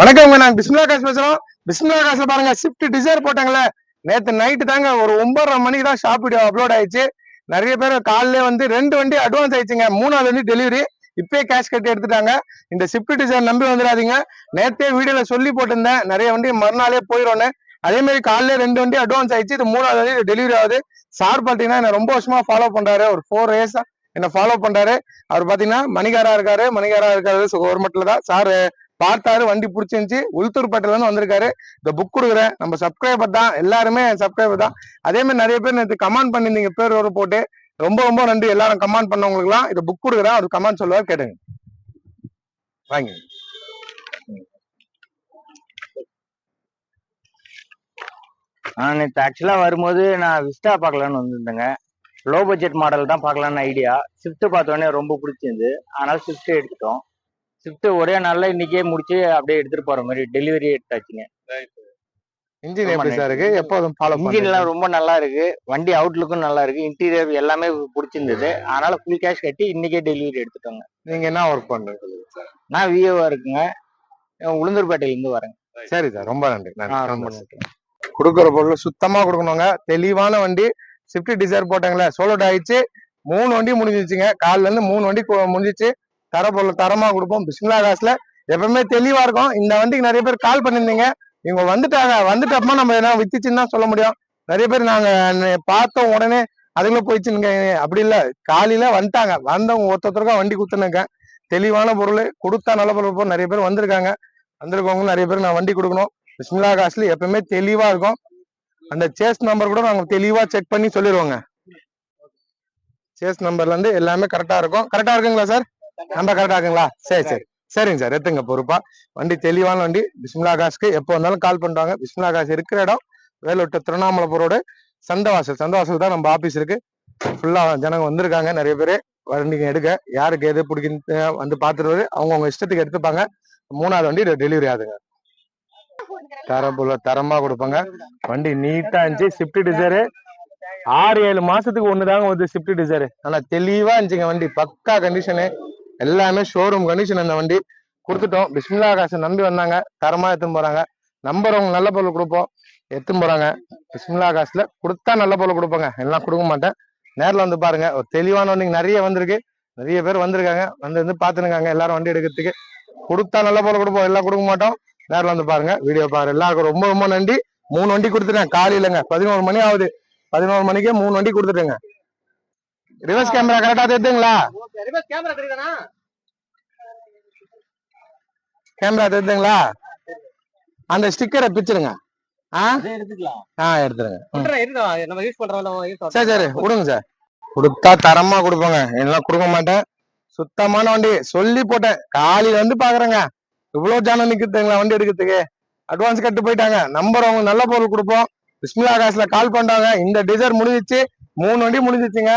வணக்கங்க நான் பிஸ்மிலா காசு பேசுறோம். பிஸ்மிலா காசுல பாருங்க ஷிஃப்ட் டிசைர் போட்டாங்களே நேத்து நைட்டு தாங்க ஒரு ஒன்பதரை மணிக்கு தான் ஷாப் வீடியோ அப்லோட் ஆயிடுச்சு. நிறைய பேர் காலையில வந்து ரெண்டு வண்டி அட்வான்ஸ் ஆயிடுச்சுங்க. மூணாவது வண்டி டெலிவரி இப்பயே கேஷ் கட்டி எடுத்துட்டாங்க. இந்த ஷிஃப்ட் டிசைர் நம்பி வந்துடாதீங்க. நேத்தே வீடியோல சொல்லி போட்டிருந்தேன். நிறைய வண்டி மறுநாளே போயிடும்னு அதே மாதிரி காலையில ரெண்டு வண்டி அட்வான்ஸ் ஆயிடுச்சு. இது மூணாவது வண்டி டெலிவரி ஆகுது. சார் பாத்தீங்கன்னா என்ன ரொம்ப வருஷமா ஃபாலோ பண்றாரு. ஒரு ஃபோர் இயர்ஸா என்ன ஃபாலோ பண்றாரு. அவர் பாத்தீங்கன்னா மணிகாரா இருக்காரு. மணிகாரா இருக்காரு கவர்மெண்ட்ல தான். சார் பார்த்தாரு வண்டி பிடிச்சிருந்துச்சு. உளுத்தூர்பேட்டையில இருந்து வந்திருக்காரு. இந்த புக் கொடுக்குறேன் நம்ம சப்ஸ்கிரைபர் தான் எல்லாருமே சப்ஸ்கிரைபர் தான். அதே மாதிரி நிறைய பேர் நேற்று கமெண்ட் பண்ணியிருந்தீங்க பேர் ஒரு போட்டு. ரொம்ப ரொம்ப நன்றி. எல்லாரும் கமெண்ட் பண்ணவங்களுக்குலாம் இதை புக் கொடுக்குறேன் அவர் கமெண்ட் சொல்லுவார் கேட்டுங்க. வாங்க. நான் நேற்று ஆக்சுவலாக வரும்போது நான் விஸ்டா பார்க்கலான்னு வந்திருந்தேங்க. லோ பட்ஜெட் மாடல் தான் பார்க்கலான்னு ஐடியா ஸ்விஃப்ட் பார்த்தோன்னே ரொம்ப பிடிச்சிருந்து அதனால ஸ்விஃப்ட் எடுத்துட்டோம். ஸ்விஃப்ட் ஒரே நாளில் இன்னைக்கே முடிச்சு அப்படியே எடுத்துட்டு போற மாதிரி டெலிவரி எடுத்தாச்சுங்க. இன்ஜின் எப்படி சார் இருக்கு? எப்போதும் ஃபாலோ இன்ஜின் எல்லாம் ரொம்ப நல்லா இருக்கு. வண்டி அவுட்லுக்கும் நல்லா இருக்கு. இன்டீரியர் எல்லாமே பிடிச்சிருந்தது. அதனால ஃபுல் கேஷ் கட்டி இன்னைக்கே டெலிவரி எடுத்துட்டோங்க. நீங்க என்ன ஒர்க் பண்றீங்க நான் விஏவா இருக்குங்க. உளுந்தூர்பேட்டையிலேருந்து வரேங்க. சரி சார் ரொம்ப நன்றி. ரொம்ப நன்றி. கொடுக்குற பொருள் சுத்தமா கொடுக்கணுங்க. தெளிவான வண்டி. ஸ்விஃப்ட் டிசைர் போட்டாங்களே சோலோட் ஆயிடுச்சு. மூணு வண்டி முடிஞ்சிச்சுங்க கால்ல இருந்து மூணு வண்டி முடிஞ்சிச்சு தர பொருள் தரமா கொடுப்போம். பிஸ்மிலா காசுல எப்பவுமே தெளிவா இருக்கும். இந்த வண்டிக்கு நிறைய பேர் கால் பண்ணிருந்தீங்க இவங்க வந்துட்டாங்க. வந்துட்டப்பமா நம்ம என்ன வித்துச்சுன்னு தான் சொல்ல முடியும். நிறைய பேர் நாங்க பார்த்தோம் உடனே அதுக்குள்ள போயிடுச்சுங்க. அப்படி இல்ல. காலையில வந்துட்டாங்க. வந்தவங்க ஒருத்தருக்கா வண்டி கொடுத்துனுங்க. தெளிவான பொருள் கொடுத்தா நல்ல பொருள் நிறைய பேர் வந்திருக்காங்க. வந்திருக்கவங்க நிறைய பேர் நான் வண்டி கொடுக்கணும். பிஸ்மிலா காசுல எப்பவுமே தெளிவா இருக்கும். அந்த சேஸ் நம்பர் கூட நாங்க தெளிவா செக் பண்ணி சொல்லிடுவோங்க சேஸ் நம்பர்ல இருந்து எல்லாமே கரெக்டா இருக்கும். கரெக்டா இருக்குங்களா சார் நம்ம கரெக்டா இருக்குங்களா சரி சரி. சரிங்க சார். எடுத்துங்க பொறுப்பா. வண்டி தெளிவான வண்டி. பிஸ்மிலா காசுக்கு எப்போ வந்தாலும் கால் பண்ணுவாங்க பிஸ்மிலா காசு இருக்கிற இடம் வேலூட்டு திருவண்ணாமலைபுரோட ரோடு சந்தவாசல். சந்தவாசல் தான் நம்ம ஆபீஸ் இருக்கு. ஃபுல்லா ஜனங்க வந்திருக்காங்க. நிறைய பேர் வண்டிங்க எடுக்க. யாருக்கு எது பிடிக்குன்னு வந்து பார்த்துட்டு அவங்கவுங்க இஷ்டத்துக்கு எடுத்துப்பாங்க. மூணாவது வண்டி டெலிவரி ஆகுதுங்க. தரப்புல தரமா கொடுப்பாங்க. வண்டி நீட்டா இருந்துச்சு. ஸ்விஃப்ட் டிசைரு ஆறு ஏழு மாசத்துக்கு ஒண்ணுதாங்க வந்து ஸ்விஃப்ட் டிசைரு ஆனா தெளிவா இருந்துச்சுங்க வண்டி. பக்கா கண்டிஷனு எல்லாமே ஷோரூம் கண்டிஷன் அந்த வண்டி கொடுத்துட்டோம். பிஸ்மில்லா காசு நம்பி வந்தாங்க. தரமா எடுத்துன்னு போறாங்க. நம்புறவங்க நல்ல பொருள் கொடுப்போம். எடுத்துன்னு போறாங்க. பிஸ்மில்லா காசுல கொடுத்தா நல்ல பொருள் கொடுப்பாங்க. எல்லாம் கொடுக்க மாட்டேன். நேரில் வந்து பாருங்க. ஒரு தெளிவான வண்டிங்க நிறைய வந்திருக்கு. நிறைய பேர் வந்திருக்காங்க. வந்து வந்து பாத்துருக்காங்க எல்லாரும் வண்டி எடுக்கிறதுக்கு. கொடுத்தா நல்ல பொருள் கொடுப்போம். எல்லாம் கொடுக்க மாட்டோம். நேரில் வந்து பாருங்க. வீடியோ பாரு எல்லாருக்கும் ரொம்ப ரொம்ப நன்றி. மூணு வண்டி கொடுத்துட்டேன். காலையிலங்க. பதினோரு மணி ஆகுது. பதினோரு மணிக்கே மூணு வண்டி கொடுத்துட்டேங்க. ரிவர்ஸ் கேமரா கரெக்டா தெரியுதுங்களா? கேமரா தெரியுதாண்ணா? கேமரா தெரியுதுங்களா? அந்த ஸ்டிக்கரை பிச்சிருங்க ஆ? எடுத்துக்கலாம். ஆ எடுத்துருங்க சரி சரி விடுங்க சார். கொடுத்தா தரமா கொடுப்பாங்க. எல்லாம் கொடுக்க மாட்டேன். சுத்தமான வண்டி. சொல்லி போட்டேன். காலையில வந்து பாக்குறேங்க. இவ்வளவு ஜனம் நிக்குதுங்களா வண்டி எடுக்கிறதுக்கு? அட்வான்ஸ் கட்டு போயிட்டாங்க. நம்பர் அவங்க நல்ல பொருள் கொடுப்போம். பிஸ்மிலா காசுல கால் பண்றாங்க. இந்த டிசைர் முடிஞ்சிச்சு. மூணு வண்டி முடிஞ்சிச்சுங்க.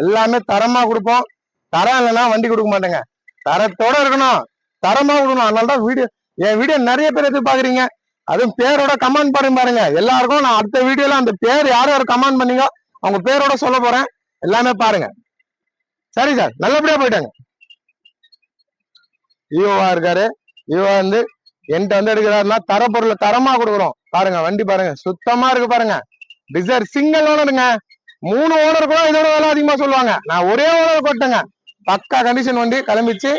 எல்லாமே தரமா கொடுப்போம். தரம் இல்லைன்னா வண்டி கொடுக்க மாட்டேங்க. தரத்தோட இருக்கணும். தரமா கொடுக்கணும். அதனால தான் வீடியோ என் வீடியோ நிறைய பேர் எதிர்பார்க்குறீங்க. அதுவும் பேரோட கமெண்ட் பண்ணுங்க பாருங்க. எல்லாருக்கும் நான் அடுத்த வீடியோல அந்த பேர் யார் யார் கமெண்ட் பண்ணீங்க அவங்க பேரோட சொல்ல போறேன். எல்லாமே பாருங்க. சரி சார் நல்லபடியா போயிட்டாங்க. ஈவோவா இருக்காரு. ஈவோ வந்து என்கிட்ட வந்து எடுக்கிறாருன்னா தர பொருளை தரமா கொடுக்குறோம். பாருங்க வண்டி பாருங்க. சுத்தமா இருக்கு பாருங்க. டிசைர் சிங்கிள் ஓனருங்க மூணு ஓனர் கூட இதோட வேலை அதிகமா சொல்லுவாங்க. நான் ஒரே ஓனர் போட்டேங்க பக்கா கண்டிஷன் வண்டி கிளம்பிச்சு.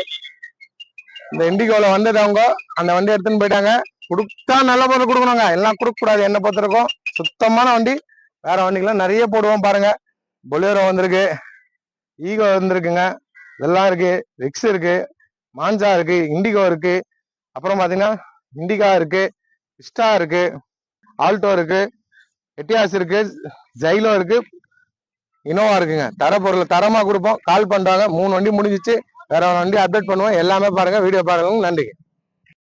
இந்த இண்டிகோல வந்தது அவங்க. அந்த வண்டி எடுத்துன்னு போயிட்டாங்க. கொடுத்தா நல்ல பொருள் கொடுக்கணுங்க. எல்லாம் கொடுக்க கூடாது என்ன பொறுத்திருக்கும்? சுத்தமான வண்டி. வேற வண்டிக்கெல்லாம் நிறைய போடுவோம் பாருங்க. பொலேரோ வந்திருக்கு. ஈகோ வந்திருக்குங்க. இதெல்லாம் இருக்கு. ரிக்ஸ் இருக்கு. மாஞ்சா இருக்கு. இண்டிகோ இருக்கு. அப்புறம் பாத்தீங்கன்னா இண்டிகா இருக்கு. இஸ்டா இருக்கு. ஆல்டோ இருக்கு. எட்டியாஸ் இருக்கு. ஜைலோ இருக்கு. இனோவா இருக்குங்க. தர பொருள் தரமா கொடுப்போம். கால் பண்றாங்க. மூணு வண்டி முடிஞ்சிச்சு. வேற வண்டி அப்டேட் பண்ணுவோம். எல்லாமே பாருங்க. வீடியோ பாருங்க. நன்றி